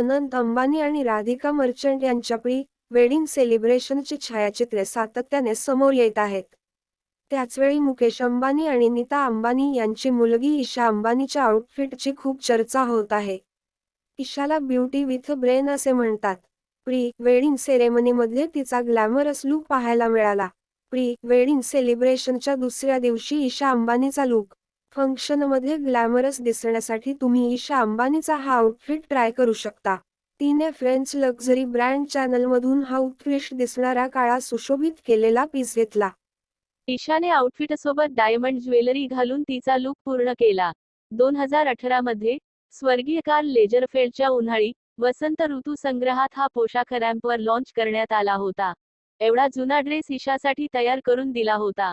अनंत अंबानी आणि राधिका मर्चंट यांच्या pre wedding सेलिब्रेशनची छायाचित्रे सातत्याने समोर येत आहेत. त्याचवेळी मुकेश अंबानी आणि नीता अंबानी यांची मुलगी ईशा अंबानीच्या आउटफिटची खूप चर्चा होत आहे. ईशाला ब्युटी विथ ब्रेन असे म्हणतात. प्री वेडिंग सेरेमनीमध्ये तिचा ग्लॅमरस लुक पाहायला मिळाला. प्री वेडिंग सेलिब्रेशनच्या दुसऱ्या दिवशी ईशा अंबानीचा लुक फंक्शनमध्ये ग्लॅमरस दिसण्यासाठी तुम्ही ईशा अंबानीचा हा आउटफिट ट्राय करू शकता. तिने फ्रेंच लक्झरी ब्रँड चॅनलमधून हा उत्कृष्ट दिसणारा काळा सुशोभित केलेला पीस घेतला. ईशाने आउटफिटसोबत डायमंड ज्वेलरी घालून तिचा लुक पूर्ण केला. दोन हजार अठरा मध्ये स्वर्गीय कार लेजरफेल्डच्या उन्हाळी वसंत ऋतू संग्रहात हा पोशाख रॅम्पवर लॉन्च करण्यात आला होता. एवढा जुना ड्रेस ईशासाठी तयार करून दिला होता.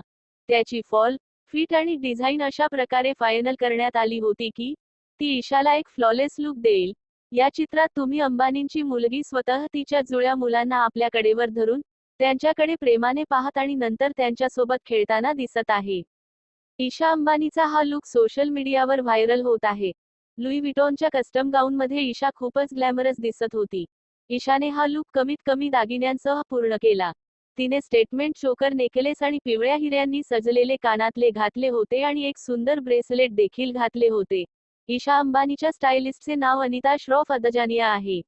त्याची फॉल फिट आणि डिझाईन अशा प्रकारे फायनल करण्यात आली होती की ती ईशाला एक फ्लॉलेस लुक देईल. या चित्रात तुम्ही अंबानींची मुलगी स्वतः तिच्या जुळ्या मुलांना आपल्याकडेवर धरून त्यांच्याकडे प्रेमाने पाहत आणि नंतर त्यांच्यासोबत खेळताना दिसत आहे. ईशा अंबानीचा हा लुक सोशल मीडियावर व्हायरल होत आहे. लुई विटॉनच्या कस्टम गाऊनमध्ये ईशा खूपच ग्लॅमरस दिसत होती. ईशाने हा लुक कमीत कमी दागिन्यांसह पूर्ण केला. तिने स्टेटमेंट चोकर नेकलेस आणि पिवळ्या हिऱ्यांनी सजलेले कानातले घातले होते आणि एक सुंदर ब्रेसलेट देखील घातले होते. ईशा अंबानीच्या स्टायलिस्टचे नाव अनिता श्रॉफ अदजानिया आहे.